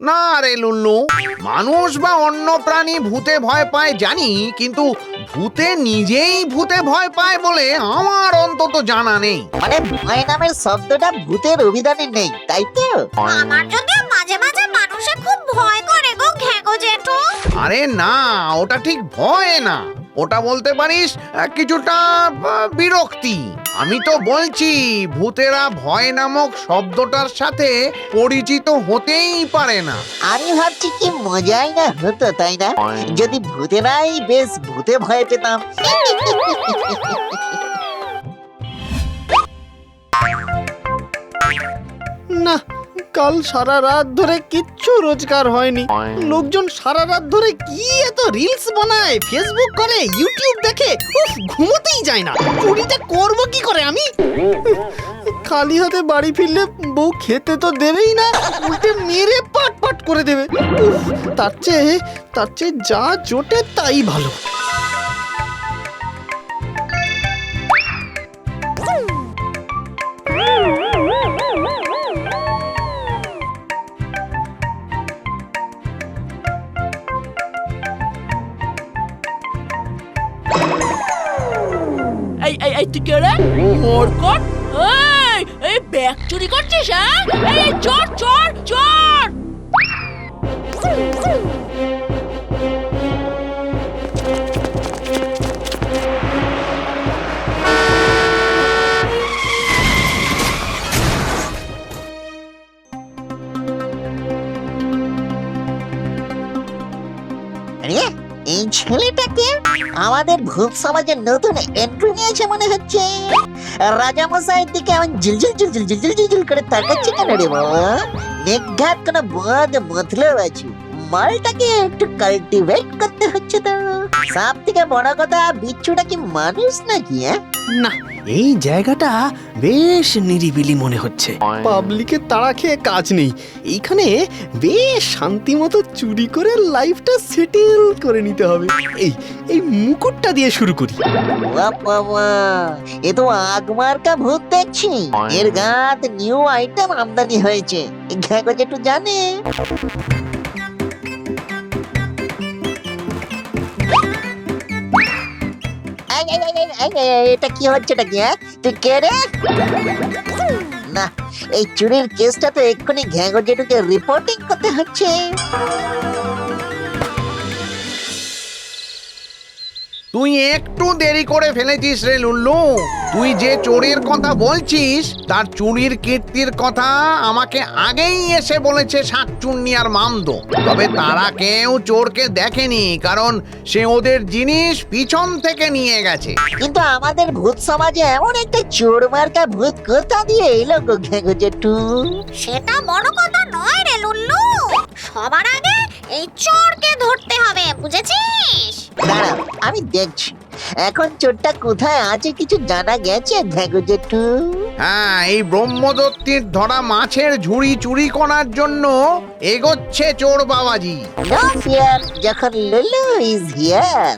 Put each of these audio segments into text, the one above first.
না রে লুল্লু মানুষ বা অন্য প্রাণী ভূতে ভয় পায় জানি কিন্তু ভূতে নিজেই ভূতে ভয় পায় বলে আমার অন্তত জানা নেই। মানে ভয় নামের শব্দটা ভূতের অভিধানে নেই তাই তো? আমার যদিও মাঝে মাঝে মানুষে খুব ভয় করে গো ঘেগো জেঠু। আরে না ওটা ঠিক ভয় না। ওটা বলতে পারিস আহ, কিছুটা আহ, বিরক্তি। আমি তো বলছি ভূতেরা ভয় নামক শব্দটার সাথে পরিচিত হতেই পারে না। আমি ভাবছি কি মজাই না হতো তাই না? যদি ভূতেরাই বেশ ভূতে ভয় পেতাম। কাল সারা রাত ধরে কিচ্ছু রোজগার হয়নি। লোকজন সারা রাত ধরে কি এত রিলস বানায়? ফেসবুক করে ইউটিউব দেখে, উফ, ঘুমোতেই যায় না। চুরিটা করব কি করে আমি? খালি হাতে বাড়ি ফিরলে বউ খেতে তো দেবেই না, উল্টে মেরে পাট পাট করে দেবে। তার চেয়ে তার চেয়ে যা জোটে তাই ভালো। এই এই এই তুই এই এই ব্যাগ চুরি করছিস হ্যাঁ? এই চোর চোর চোর! এই ছেলেটাকে আমাদের ভূত সমাজের নতুন এন্ট্রি নিয়েছে মনে হচ্ছে। রাজা মশাইয়ের দিকে এমন ঝিলঝিল ঝিলঝিল ঝিলঝিল ঝিলঝিল করে তাকাচ্ছে কেন রে বাবা? নিঘাত কোনো বোধ মতলব আছে। মালটাকে একটু কাল্টিভেট করতে হচ্ছে তো। সব থেকে বড় কথা, বিচ্ছুটা কি মানুষ নাকি হ্যাঁ? না এই জায়গাটা বেশ নিরিবিলি মনে হচ্ছে। পাবলিকের তাড়া খেয়ে কাজ নেই। এইখানে বেশ শান্তি মতো চুরি করে লাইফটা সেটেল করে নিতে হবে। এই এই মুকুটটা দিয়ে শুরু করি। বাবা বাবা এ তো আগমার্কা ভূত দেখছি। এর গাত নিউ আইটেম আমদানি হয়েছে। ঘ্যাগো যেটু জানে? এটা কি হচ্ছে, এটা কি? তুই কে রে? না, এই চুরির কেসটা তো এক্ষুনি ঘ্যাগো যেটুকে রিপোর্টিং করতে হচ্ছে। তুই একটু দেরি করে ফেলেছিস রে লুল্লু। তুই যে চোরের কথা বলছিস তার চুরির কীর্তির কথা আমাকে আগেই এসে বলেছে শাকচুন্নি আর মামদো। তবে তারা কেউ চোরকে দেখেনি কারণ সে ওদের জিনিস পিছন থেকে নিয়ে গেছে। কিন্তু আমাদের ভূত সমাজে এমন একটা চোর মার্কা ভূত কোথা দিয়ে এলো গো জেঠু? সেটা বড় কথা নয় রে লুল্লু। সবার আগে এই চোরকে ধরতে হবে বুঝেছিস? দাঁড়াও আমি দেখছি। এখন চোরটা কোথায় আছে কিছু জানা গেছে? দেখো জেঠু। হ্যাঁ এই ব্রহ্মদত্তির ধরা মাছের ঝুড়ি চুরি করার জন্য এগোচ্ছে চোর বাবাজি। নো ফিয়ার যখন লুলু ইজ হিয়ার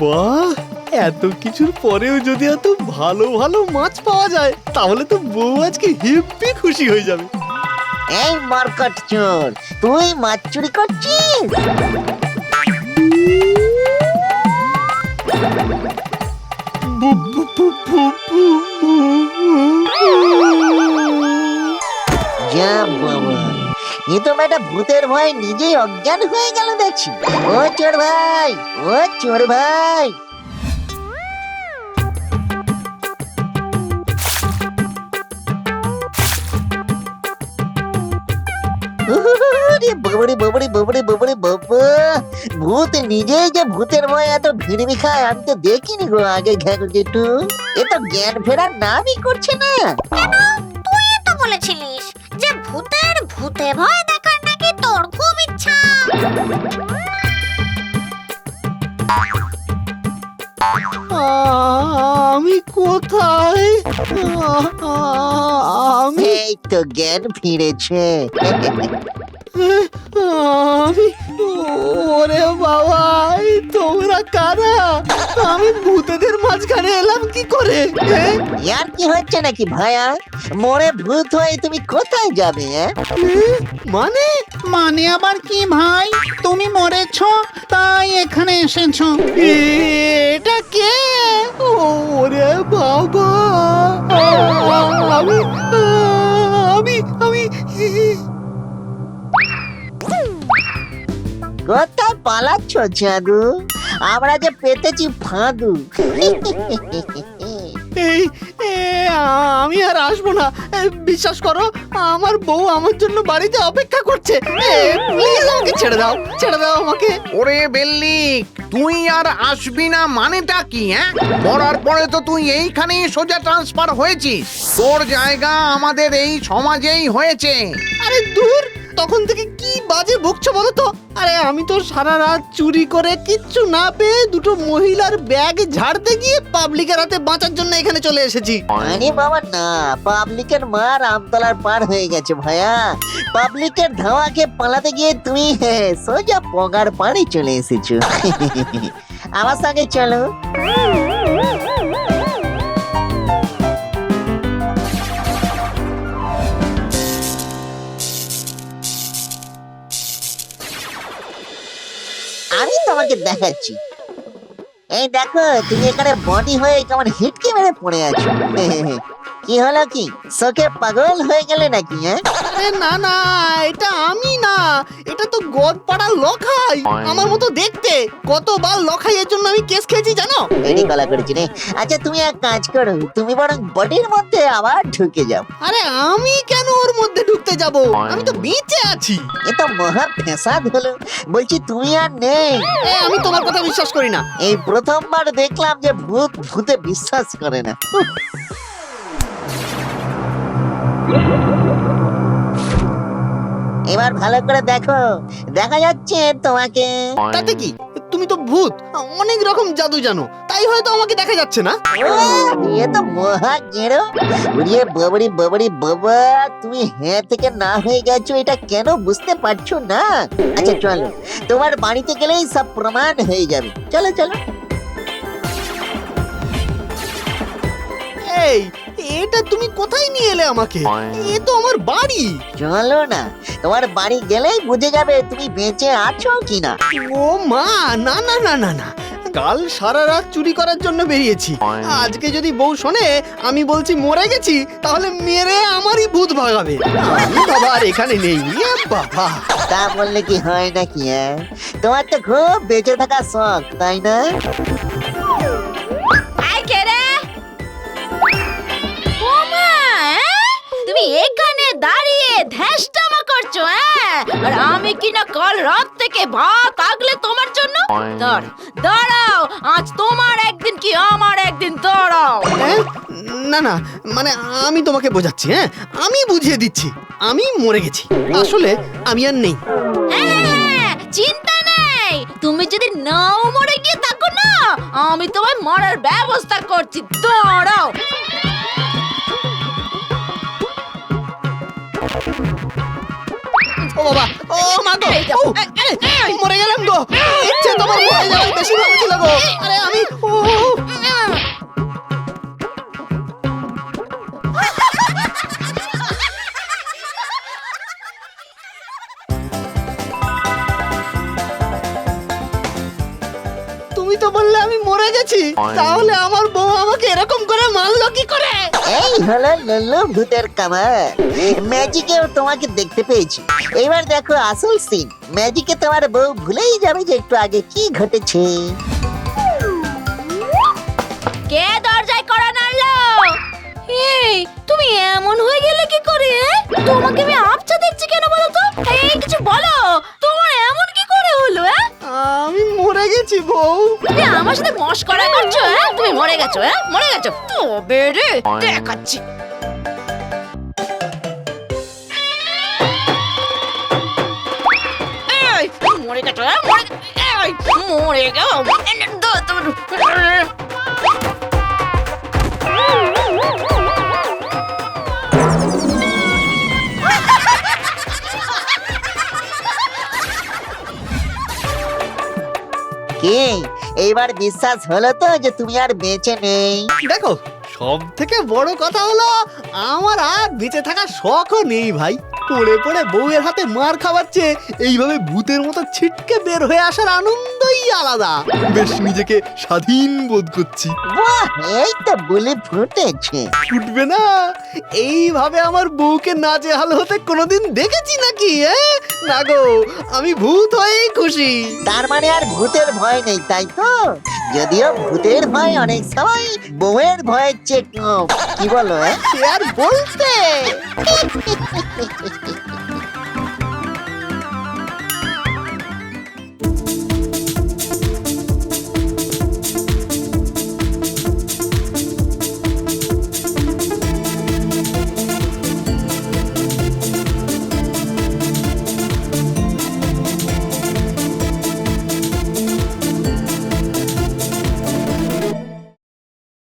বাহ এত কিছুর পরেও যদি এত ভালো ভালো মাছ পাওয়া যায় তাহলে তো বউ আজকে হেব্বি খুশি হয়ে যাবে। এই মার্কট চোর তুই মাছ চুরি করছিস? যা তো বেটা ভূতের ভয় নিজেই অজ্ঞান হয়ে গেল দেখছি। ও চোর ভাই, ও চোর ভাই। ভূত নিজেই যে ভূতের ভয় এত আমি তো দেখিনি গো আগে এ তো জ্ঞান ফেরার নামই করছে না। বলেছিলিস যে ভূতের ভূতে ভয় নাকি তোর খুব ইচ্ছা আমি কোথায় আমি এই তো জ্ঞান ফিরেছে। আমি ওরে বাবা এই তোমরা কারা? আমি ভূতেদের মাঝখানে এলাম কি করে? ইয়ার কি হচ্ছে নাকি ভায়া? মোরে ভূত হয়ে তুমি কোথায় যাবে হ্যাঁ? মানে? মানে আবার কি ভাই? তুমি মরেছ তাই এখানে এসেছ। এটা কে? ওরে বাবা! আমি আমি আমি কোথায় পালাচ্ছ জাদু। আমরা যে পেতেছি ফাঁদু। এই এ, আমি আর আসব না। এ, বিশ্বাস করো আমার বউ আমার জন্য বাড়িতে অপেক্ষা করছে। প্লিজ আমাকে ছেড়ে দাও ছেড়ে দাও আমাকে। ওরে বেল্লিক তুই আর আসবি না মানেটা কি হ্যাঁ? মরার পরে তো তুই এইখানেই সোজা ট্রান্সফার হয়েছিস। তোর জায়গা আমাদের এই সমাজেই হয়েছে। আরে দূর তখন থেকে কি বাজে বকছো বলো তো? আরে আমি তো সারা রাত চুরি করে কিচ্ছু না পেয়ে দুটো মহিলার ব্যাগ ঝাড়তে গিয়ে পাবলিকের হাতে বাঁচার জন্য এখানে চলে এসেছি। আরে বাবা না পাবলিকের মার আমতলার পার হয়ে গেছে ভাইয়া পাবলিকের ধাওয়াকে পালাতে গিয়ে তুমি হ্যাঁ, সোজা পগার পাড়ে চলে এসেছ। আমার সঙ্গে চলো। আমি তোমাকে দেখাচ্ছি। এই দেখো, তুমি এখানে বডি হয়ে কেমন হিটকে মেরে পড়ে আছো। কি হলো কি? চোখে পাগল হয়ে গেলে নাকি হ্যাঁ? আরে না না এটা আমি না। এটা তো গদপাড়া লখাই। আমার মতো দেখতে। কতবার লখাইয়ের জন্য আমি কেস খেয়েছি জানো? এডি গলা করেছি রে। আচ্ছা তুমি এক কাজ করো। তুমি বরং বডির মধ্যে আবার ঢুকে যাও। আরে আমি কেন ওর মধ্যে ঢুকতে যাব? আমি তো বেঁচে আছি। এ তো মহা ফেসাদ হলো। বলছি তুমি আর নেই। এ, আমি তোমার কথা বিশ্বাস করি না। এই প্রথমবার দেখলাম যে ভূত ভূতে বিশ্বাস করে না। উফ। এবার ভালো করে দেখো। দেখা যাচ্ছে তোমাকে। তাতে কি? তুমি তো ভূত। অনেক রকম জাদু জানো। তাই হয়তো আমাকে দেখা যাচ্ছে না। এ তো মহা গেরো। উড়িয়ে ববড়ি ববড়ি বাবা। তুমি হ্যাঁ থেকে না হয়ে গেছো এটা কেন বুঝতে পারছ না? আচ্ছা চলো। তোমার বাড়িতে গেলেই সব প্রমাণ হয়ে যাবে। চলো চলো। এই এটা তুমি কোথায় নিয়ে এলে আমাকে? এ তো আমার বাড়ি। চলো না তোমার বাড়ি গেলেই বুঝে যাবে তুমি বেঁচে আছো কিনা। ও মা না না না না না। কাল সারা রাত চুরি করার জন্য বেরিয়েছি। আজকে যদি বউ শোনে আমি বলছি মরে গেছি তাহলে মেরে আমারই ভূত ভাগাবে। আমি বাবা আর এখানে নেই। এ বাবা। তা বললে কি হয় নাকি হ্যাঁ? তোমার তো খুব বেঁচে থাকা শখ তাই না? তুমি এখানে দাঁড়িয়ে ধ্যাসটামা করছ হ্যাঁ? আর আমি কিনা কাল রাত থেকে ভাত আগলে তোমার জন্য? দাঁড় দাঁড়াও আজ তোমার একদিন কি আমার একদিন দাঁড়াও। হ্যাঁ? না না মানে আমি তোমাকে বোঝাচ্ছি হ্যাঁ? আমি বুঝিয়ে দিচ্ছি আমি মরে গেছি আসলে আমি আর নেই। হ্যাঁ, চিন্তা নেই তুমি যদি নাও মরে গিয়ে থাকো না আমি তোমায় মরার ব্যবস্থা করছি দাঁড়াও। ও বাবা ও মা গো ও, মরে গেলাম গো ইচ্ছে তোমার মরে যাওয়াই বেশি ভালো ছিল গো। আরে আমি ও তুমি তো বললে আমি মরে গেছি। তাহলে আমার বউ আমাকে এরকম করে মারলো কি করে? এই হলো লল্লু ভূতের কামার ম্যাজিকেও তোমাকে দেখতে পেয়েছি। এবার দেখো আসল সিন ম্যাজিকে তোমার বউ ভুলেই যাবে যে একটু আগে কি ঘটেছে। কে দরজায় করা নাড়লো? এই তুমি এমন হয়ে গেলে কি করে তোমাকে আমি আপচা দেখছি কেন বলো তো? এই কিছু বলো। গেছি বউ। তুমি আমার সাথে মস্করা করছ হ্যাঁ? তুমি মরে গেছো হ্যাঁ? মরে গেছো। তবে রে দেখাচ্ছি। মরে গেছো হ্যাঁ? মরে গেছো মরে গেছো। কি এইবার বিশ্বাস হলো তো যে তুমি আর বেঁচে নেই। দেখো সব থেকে বড় কথা হলো, আমার আর বেঁচে থাকার শখও নেই ভাই। পড়ে পড়ে বউয়ের হাতে মার খাওয়াচ্ছে। এইভাবে ভূতের মতো ছিটকে বের হয়ে আসার আনন্দই আলাদা। বেশ নিজেকে স্বাধীন বোধ করছি। বাহ এই তো বলে ফুটেছে। ফুটবে না। এইভাবে আমার বউকে নাজেহাল হতে কোনোদিন দেখেছি নাকি হ্যাঁ না গো আমি ভূত হয়েই খুশি। তার মানে আর ভূতের ভয় নেই তাই তো? যদিও ভূতের ভয় অনেক সময় বউয়ের ভয়ের চেয়ে কম। কি বলো হ্যাঁ আর বলতে? フフフフ。